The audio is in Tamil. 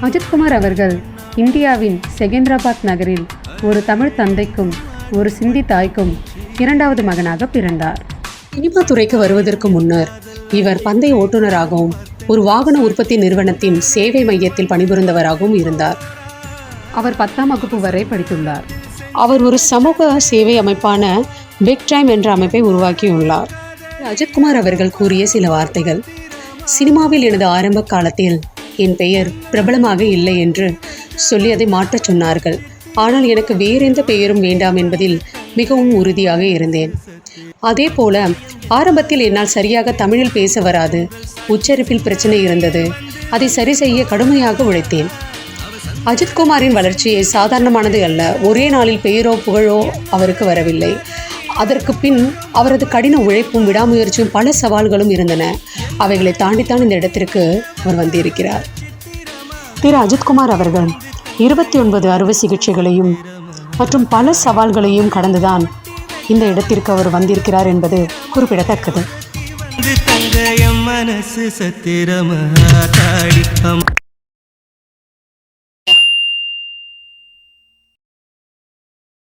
அஜித்குமார் அவர்கள் இந்தியாவின் செகந்திராபாத் நகரில் ஒரு தமிழ் தந்தைக்கும் ஒரு சிந்தி தாய்க்கும் இரண்டாவது மகனாக பிறந்தார். சினிமா துறைக்கு வருவதற்கு முன்னர் இவர் பந்தய ஓட்டுநராகவும் ஒரு வாகன உற்பத்தி நிறுவனத்தின் சேவை மையத்தில் பணிபுரிந்தவராகவும் இருந்தார். அவர் பத்தாம் வகுப்பு வரை படித்துள்ளார். அவர் ஒரு சமூக சேவை அமைப்பான பிக் டைம் என்ற அமைப்பை உருவாக்கியுள்ளார். அஜித்குமார் அவர்கள் கூறிய சில வார்த்தைகள். சினிமாவில் எனது ஆரம்ப காலத்தில் என் பெயர் பிரபலமாக இல்லை என்று சொல்லி அதை மாற்றச் சொன்னார்கள். ஆனால் எனக்கு வேறெந்த பெயரும் வேண்டாம் என்பதில் மிகவும் உறுதியாக இருந்தேன். அதே போல ஆரம்பத்தில் என்னால் சரியாக தமிழில் பேச வராது. உச்சரிப்பில் பிரச்சனை இருந்தது. அதை சரி செய்ய கடுமையாக உழைத்தேன். அஜித்குமாரின் வளர்ச்சியை சாதாரணமானது அல்ல. ஒரே நாளில் பெயரோ புகழோ அவருக்கு வரவில்லை. அதற்கு பின் அவரது கடின உழைப்பும் விடாமுயற்சியும் பல சவால்களும் இருந்தன. அவைகளை தாண்டித்தான் இந்த இடத்திற்கு அவர் வந்திருக்கிறார். திரு அஜித்குமார் அவர்கள் இருபத்தி ஒன்பது அறுவை சிகிச்சைகளையும் மற்றும் பல சவால்களையும் கடந்துதான் இந்த இடத்திற்கு அவர் வந்திருக்கிறார் என்பது குறிப்பிடத்தக்கது. மனசு சத்திரமா